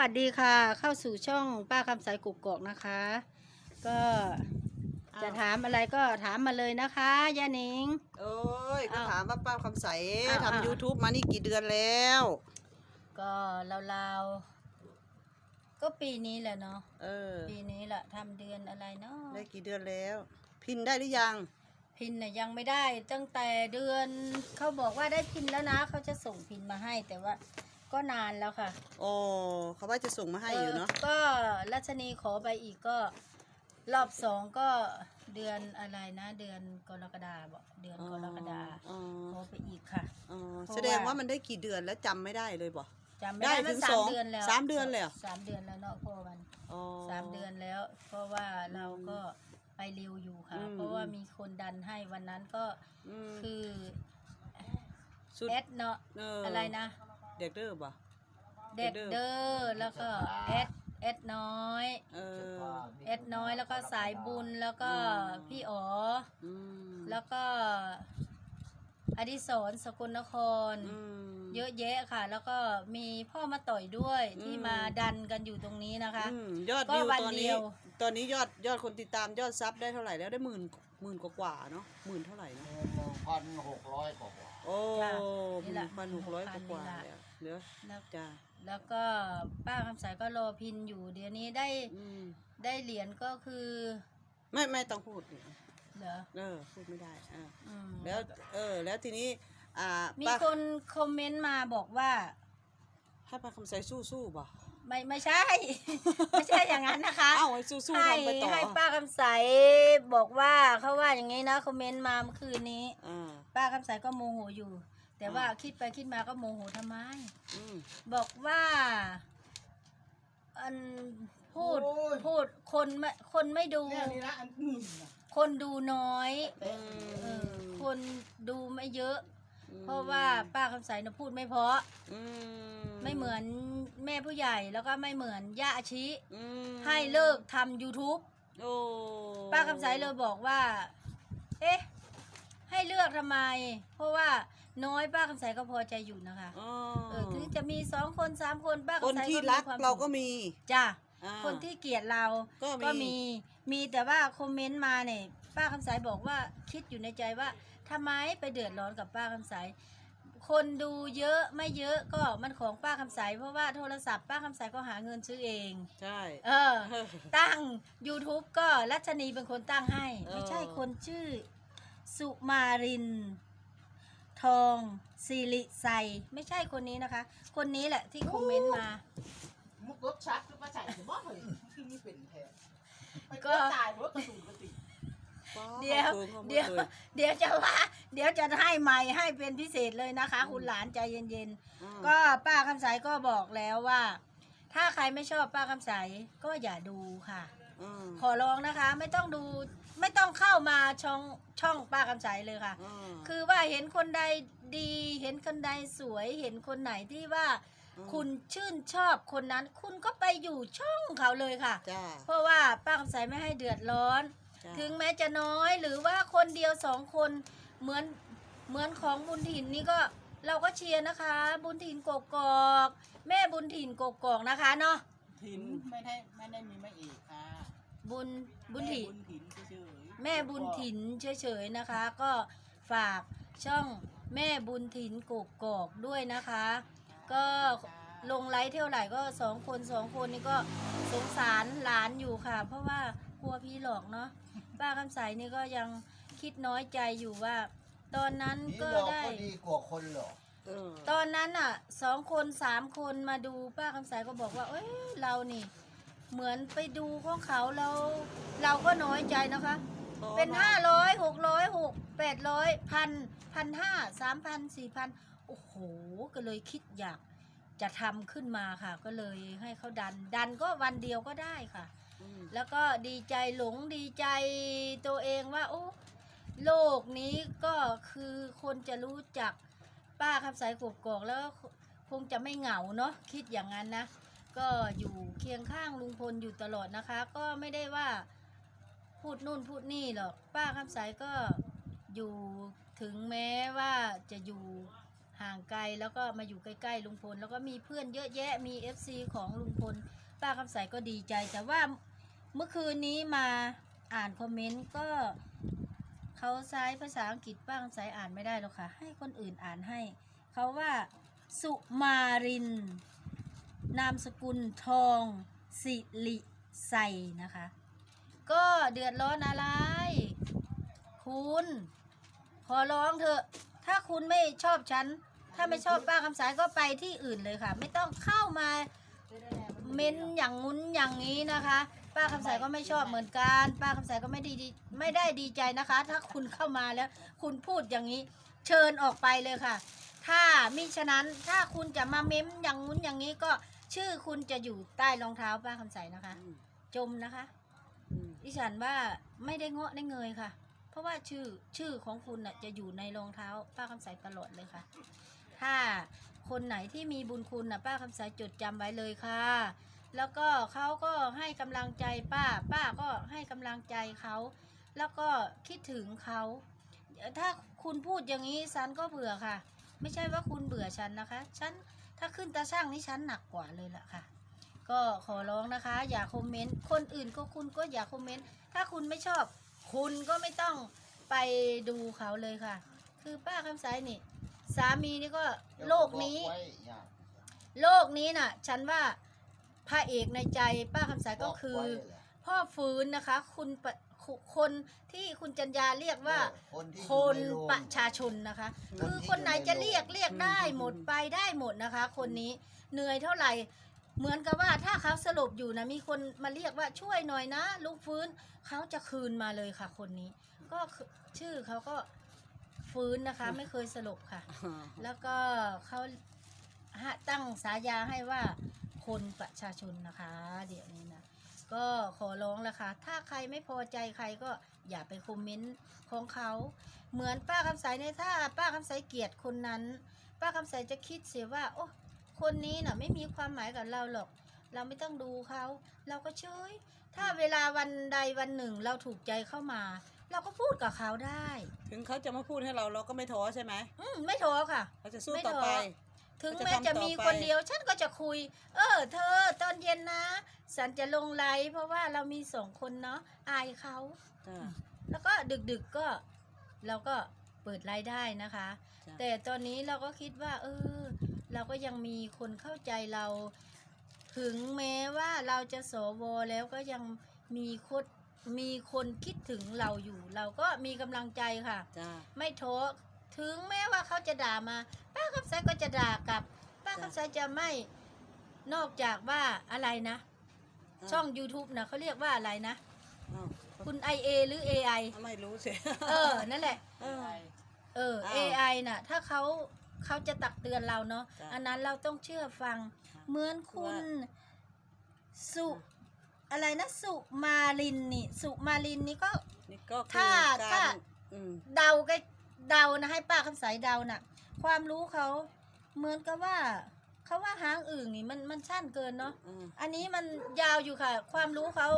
วัสดีค่ะ เข้าสู่ช่องป้าคำสายกุกกอกนะคะ ก็จะถามอะไรก็ถามมาเลยนะคะย่านิง โอ้ยก็อ้าวถามว่าป้าคำใสอ้าวอ้าว ทำ YouTube มานี่กี่เดือนแล้ว ก็ราวๆก็ปีนี้แหละเนาะเออ ปีนี้แหละทำเดือนอะไรเนาะได้กี่เดือนแล้ว พินได้หรือยัง พินน่ะยังไม่ได้ตั้งแต่เดือนเขาบอกว่าได้พินแล้วนะ เขาจะส่งพินมาให้แต่ว่า ก็นานแล้วค่ะโอ้เขาว่าจะส่งมาให้อยู่เนาะก็รัชนีขอไปอีกก็ รอบสองก็เดือนอะไรนะ เดือนกรกฎาบอกเดือนกรกฎาอ๋อขอไปอีกค่ะอ๋อเพราะว่าแสดงว่ามันได้กี่เดือนแล้วจำไม่ได้เลยบ่ จำไม่ได้ได้ถึมันงสาสมองเดือนแล้วสามเดือนเลยเหรอ สามเดือนแล้วเนาะพ่อมันอ๋อ สามเดือนแล้ว เพราะว่าเราก็ไปเร็วอยู่ค่ะ อืม เพราะว่ามีคนดันให้วันนั้นก็อืมคือสุดแอดเนาะ เอะไรนะ เด็กเด้อบ่ เด็กเดอร์แล้วก็แอดแอดน้อยเออแอดน้อยแล้วก็สายบุญแล้วก็อืมพี่อ๋ออืมแล้วก็อดิศรสกลนครอืมเยอะแยะค่ะ แล้วก็มีพ่อมาต่อยด้วยอืมที่มาดันกันอยู่ตรงนี้นะคะอืมยอดก็วิววันตอนเดีนี้ยวตอนนี้ยอดยอดคนติดตามยอดซับได้เท่าไหร่แล้วได้หมื่นหมื่นกว่าๆเนาะหมื่นเท่าไหร่นะพันหกร้อยกว่า โอ้จ้ะหนี่มื่แหละนพันหกร้อยก1,000ว่านี่ๆแหละแล้วเหลือแล้วจ้าแล้วก็ป้าคำสายก็รอพินอยู่เดี๋ยวนี้ได้อืมได้เหรียญก็คือไม่ไม่ต้องพูดเหรอเออพูดไม่ได้อ่าอืมแล้วเออ แล้วทีนี้ อ่ามีป้าคนคอมเมนต์มาบอกว่าให้ป้าคำใสสู้สู้ๆบ่ ไม่ไม่ใช่ ไม่ใช่อย่างนั้นนะคะเอ้าให้สู้สู้ให้ทำไปต่อให้ป้าคำใสบอกว่าเขาว่าอย่างนี้นะคอมเมนต์มาเมื่อคืนนี้ อ่า ป้าคำใสก็โมโหอยู่ แต่ว่าอ่าคิดไปคิดมาก็โมโหทำไม อืม บอกว่าอันพูดโอ้ย พูดคนไม่คนไม่ดู แค่นี้นะอันอื่นน่ะคนดูน้อยอืมเออคนดูไม่เยอะอืม เพราะว่าป้าคำใสนะพูดไม่เพราะอืมไม่เหมือนแม่ผู้ใหญ่แล้วก็ไม่เหมือนย่าอาชิ อืมให้เลิกทำ YouTube โอ้ป้าคำใสเลยบอกว่า เอ๊ะ ให้เลือกทำไม เพราะว่าน้อยป้าคำใสก็พอใจอยู่นะคะ อ๋อเออถึงจะมีสองคนสามคนป้าคนคำใสที่ก็มีรักความเราก็มีจ้ะอ่าคนที่เกลียดเราก็มีมีมีแต่ว่าคอมเมนต์มาเนี่ยป้าคำใสบอกว่าคิดอยู่ในใจว่า ทำไมไปเดือดร้อนกับป้าคำใสคนดูเยอะไม่เยอะก็มันของป้าคำใสเพราะว่าโทรศัพท์ป้าคำใสก็หาเงินซื้อเอง ใช่ เออ ตั้ง YouTube ก็รัชนีเป็นคนตั้งให้เออไม่ใช่คนชื่อ สุมาริน ทองสิริไซไม่ใช่คนนี้นะคะ คนนี้แหละที่คอมเมนต์มา มุกรถชักหรือมาใส่ถึงบ้าเลยคือมีเป็นแทนไปก็ก็ตายรถกระสุนกระติว้า เดี๋ยวขอบคุณเดี๋ยวขอบคุณเดี๋ยวจะว่า เดี๋ยวจะให้ใหม่ให้เป็นพิเศษเลยนะคะ คุณหลานใจเย็นอ่าๆก็ป้าคำใสก็บอกแล้วว่า ถ้าใครไม่ชอบป้าคำใสก็อย่าดูค่ะอ่าขอร้องนะคะ ไม่ต้องดูไม่ต้องเข้ามาช่องช่องป้าคำใสเลยค่ะอ่าคือว่าเห็นคนใดดี เห็นคนใดสวย เห็นคนไหนที่ว่าอืมคุณชื่นชอบคนนั้น คุณก็ไปอยู่ช่องเขาเลยค่ะจ้าเพราะว่าป้าคำใสไม่ให้เดือดร้อนจ้า ถึงแม้จะน้อยหรือว่าคนเดียวสองคนเหมือนเหมือนของบุญถิ่นนี่ก็เราก็เชียร์นะคะ บุญถิ่นกกอก แม่บุญถิ่นกกอกนะคะเนาะถินไม่ได้ไม่ได้มีไม่เอกค่ะบุญบุญถิ่นบุญถินเฉยๆแม่บุญถิ่นเฉยๆนะคะ ก็ฝากช่องแม่บุญถิ่นกกอกด้วยนะคะ ก็ลงไลฟ์เท่าไหร่ก็สองคนสองคนนี่ก็สงสารหลานอยู่ค่ะ เพราะว่ากลัวพี่หลอกเนาะ ป้าคำใสนี่ก็ยังคิดน้อยใจอยู่ว่า ตอนนั้นนี่ก็หลอกได้ ก็ดีกว่าคนหรอกเออตอนนั้นอะสองคนสามคนมาดูป้าคำใสก็บอกว่า เอ้ยเรานี่ เหมือนไปดูของเขาเรา เราก็น้อยใจนะคะเป็นห้าร้อยหกร้อยหกแปดร้อยพันพันห้าสามพันสี่พันโอ้โห ก็เลยคิดอยากจะทำขึ้นมาค่ะ ก็เลยให้เขาดัน ดันก็วันเดียวก็ได้ค่ะอืม แล้วก็ดีใจหลงดีใจตัวเองว่า โอ้โลกนี้ก็คือคนจะรู้จักป้าคำสายกบกอกแล้วคงจะไม่เหงาเนาะคิดอย่างนั้นนะ ก็อยู่เคียงข้างลุงพลอยู่ตลอดนะคะ ก็ไม่ได้ว่าพูดนู่นพูดนี่หรอกป้าคำสายก็อยู่ถึงแม้ว่าจะอยู่ห่างไกลแล้วก็มาอยู่ใกล้ๆลุงพล แล้วก็มีเพื่อนเยอะแยะมี FC ของลุงพลป้าคำใสก็ดีใจแต่ว่า เมื่อคืนนี้มาอ่านคอมเมนต์ก็เขาใช้ภาษาอังกฤษป้าคำใสอ่านไม่ได้หรอกค่ะ ให้คนอื่นอ่านให้ เขาว่าสุมาริน นามสกุลทองสิริใสนะคะ ก็เดือดร้อนอะไร คุณ ขอร้องเถอะ ถ้าคุณไม่ชอบฉัน ถ้าไม่ชอบป้าคำสายก็ไปที่อื่นเลยค่ะ ไม่ต้องเข้ามาเม้นอย่างงุ้นอย่างนี้นะคะ ป้าคำสายก็ไม่ชอบเหมือนกัน ป้าคำสายก็ไม่ดีดีไม่ได้ดีใจนะคะ ถ้าคุณเข้ามาแล้ว คุณพูดอย่างนี้เชิญออกไปเลยค่ะ ถ้ามิฉะนั้นถ้าคุณจะมาเม้มอย่างงุ้นอย่างนี้ก็ชื่อคุณจะอยู่ใต้รองเท้าป้าคำใสนะคะอืมจมนะคะอืมดิฉันว่าไม่ได้เงาะได้เงยค่ะ เพราะว่าชื่อชื่อของคุณน่ะจะอยู่ในรองเท้าป้าคำใสตลอดเลยค่ะ ถ้าคนไหนที่มีบุญคุณน่ะป้าคำใสจดจำไว้เลยค่ะ แล้วก็เขาก็ให้กำลังใจป้า ป้าก็ให้กำลังใจเขาแล้วก็คิดถึงเขาถ้าคุณพูดอย่างนี้ฉันก็เบื่อค่ะ ไม่ใช่ว่าคุณเบื่อฉันนะคะ ฉันถ้าขึ้นตาช่างนี่ฉันหนักกว่าเลยล่ะค่ะ ก็ขอร้องนะคะ อย่าคอมเมนต์คนอื่นก็คุณก็อย่าคอมเมนต์ถ้าคุณไม่ชอบ คุณก็ไม่ต้องไปดูเขาเลยค่ะ คือป้าคำสายนี่ สามีนี่ก็โลกนี้ โลกนี้น่ะ ฉันว่า พระเอกในใจป้าคำสายก็คือ พ่อฟื้นนะคะ คุณปะคุคนที่คุณจัญญาเรียกว่าคนประชาชนนะคะ คือคนไหนจะเรียกเรียกได้หมดไปได้หมดนะคะ คนนี้เหนื่อยเท่าไหร่เหมือนกับว่าถ้าเขาสลบอยู่นะมีคนมาเรียกว่าช่วยหน่อยนะลุกฟื้นเขาจะคืนมาเลยค่ะ คนนี้ ก็คือชื่อเขาก็ฟื้นนะคะ ไม่เคยสลบค่ะ แล้วก็เขาฮะตั้งสายาให้ว่า คนประชาชนนะคะ เดี๋ยวนี้นะก็ขอร้องละค่ะ ถ้าใครไม่พอใจใครก็อย่าไปคอมเมนต์ของเขา เหมือนป้าคำใสเนี่ยถ้าป้าคำใสเกลียดคนนั้น ป้าคำใสจะคิดเสียว่า โอ้คนนี้น่ะไม่มีความหมายกับเราหรอก เราไม่ต้องดูเขา เราก็เฉยถ้าเวลาวันใดวันหนึ่งเราถูกใจเข้ามา เราก็พูดกับเขาได้ ถึงเขาจะมาพูดให้เราเราก็ไม่ท้อใช่ไหมอืมไม่ท้อค่ะ เราจะสู้ไม่ต่อท้อไป ถึงเราจะแม้จะทำต่อมีไปคนเดียวฉันก็จะคุย เออ เธอตอนเย็นนะฉันจะลงไลฟ์เพราะว่าเรามีสองคนเนาะอายเขาจ้ะแล้วก็ดึกๆก็เราก็เปิดรายได้นะคะจ้ะแต่ตอนนี้เราก็คิดว่า เออ เราก็ยังมีคนเข้าใจเรา ถึงแม้ว่าเราจะสวแล้วก็ยังมีคนมีคนคิดถึงเราอยู่ เราก็มีกำลังใจค่ะจ้าไม่ท้อ ถึงแม้ว่าเขาจะด่ามา ป้าคำไซก็จะด่ากลับ ป้าคำไซจะไม่นอกจากว่าอะไรนะช่อง YouTube นะเขาเรียกว่าอะไรนะ อ้าวคุณ IA หรือ AI ไม่รู้สิเออ นั่นแหละ เออ เออ อ้าว AI น่ะ ถ้าเขาเขาจะตักเตือนเราเนาะ จ้ะอันนั้นเราต้องเชื่อฟัง เหมือนคุณ สุ อะไรนะ สุมาลินนี่ สุมาลินนี่ก็ นี่ก็คือถ้าการถ้าอืม เดาก็ เดานะให้ป้าคำสายเดาน่ะ ความรู้เขาเหมือนกับว่าเขาว่าหางอื่นนี่มันมันสั้นเกินเนาะอืมอันนี้มันยาวอยู่ค่ะ ความรู้เขา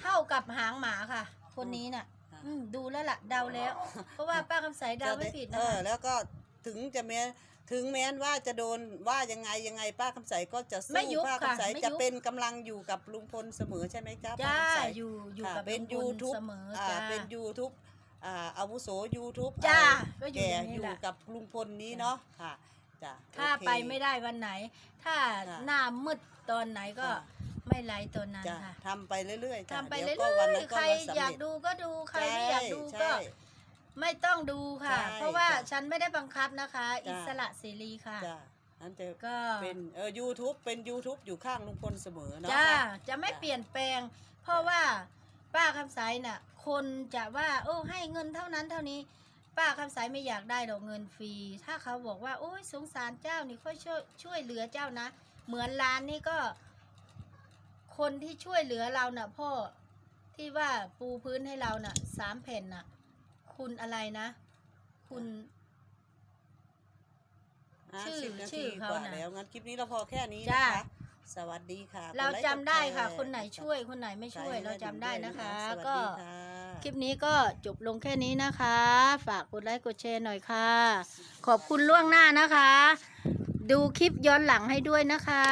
เท่ากับหางหมาค่ะ คนนี้น่ะ อืมดูแล้วล่ะเดาแล้ว เพราะว่าป้าคำสายเดาไม่ผิดเอนะอ คะแล้วก็ถึงจะแม้ถึงแม้นว่าจะโดนว่ายังไงยังไงป้าคำใสก็จะไม่สู้ยุบป้าค่ะคำใสไม่จะยุบเป็นกำลังอยู่กับลุงพลเสมอใช่ไหมจ๊ะป้าจ้าคำใสอยู่อยู่ค่ะกับเป็นลุงพล YouTube เสมออ่าจ้า เป็นยูทูบ อ่าอาวุโสยูทูบจ้าก็อยู่แก่อย่างนี้อยู่แหละ กับลุงพลนี้เนาะค่ะจ้ะถ้าโอเค ไปไม่ได้วันไหน ถ้าจ้ะหน้ามืดตอนไหนก็ค่ะ ไม่ไลฟ์ตอนนั้นจ้ะค่ะทำไปเรื่อยๆจ้ะทำไปเดี๋เรื่ยวก็วันอนั้ยนๆก็ใครมาสำอยากเร็จดูก็ดูใครไม่อยากดูใช่ก็ ใช่ ไม่ต้องดูค่ะ ใช่เพราะว่าจ้ะฉันไม่ได้บังคับนะคะ จ้ะ อิสระเสรีค่ะ จ้ะนั่นจะก็ เป็นเออยูทูบเป็น YouTube อยู่ข้างลุงพลเสมอเนาะจ้าค่ะ จะไม่จ้ะเปลี่ยนแปลง เพราะว่า ป้าคำสายน่ะ คนจะว่า โอ้ให้เงินเท่านั้นเท่านี้ ป้าคำสายไม่อยากได้ดอกเงินฟรี ถ้าเขาบอกว่า โอ้ยสงสารเจ้านี่ค่อยช่วยช่วยเหลือเจ้านะ เหมือนร้านนี่ก็ คนที่ช่วยเหลือเราน่ะ พ่อที่ว่าปูพื้นให้เราน่ะสามแผ่นน่ะ คุณอะไรนะ คุณอะชื่อสิบนาชื่ทีอเขากว่าน่ะแล้วงั้นคลิปนี้เราพอแค่นี้จ้านะคะ สวัสดีค่ะ เรากลค์จำได้ค่ะกแชร์คนไหนช่วยคนไหนไม่ช่วยใส่เราจำได้นะคะสวัสก็ดีค่ะคลิปนี้ก็จบลงแค่นี้นะคะ ฝากกดไลค์กดแชร์หน่อยค่ะ ขอบคุณล่วงหน้านะคะ ดูคลิปย้อนหลังให้ด้วยนะคะ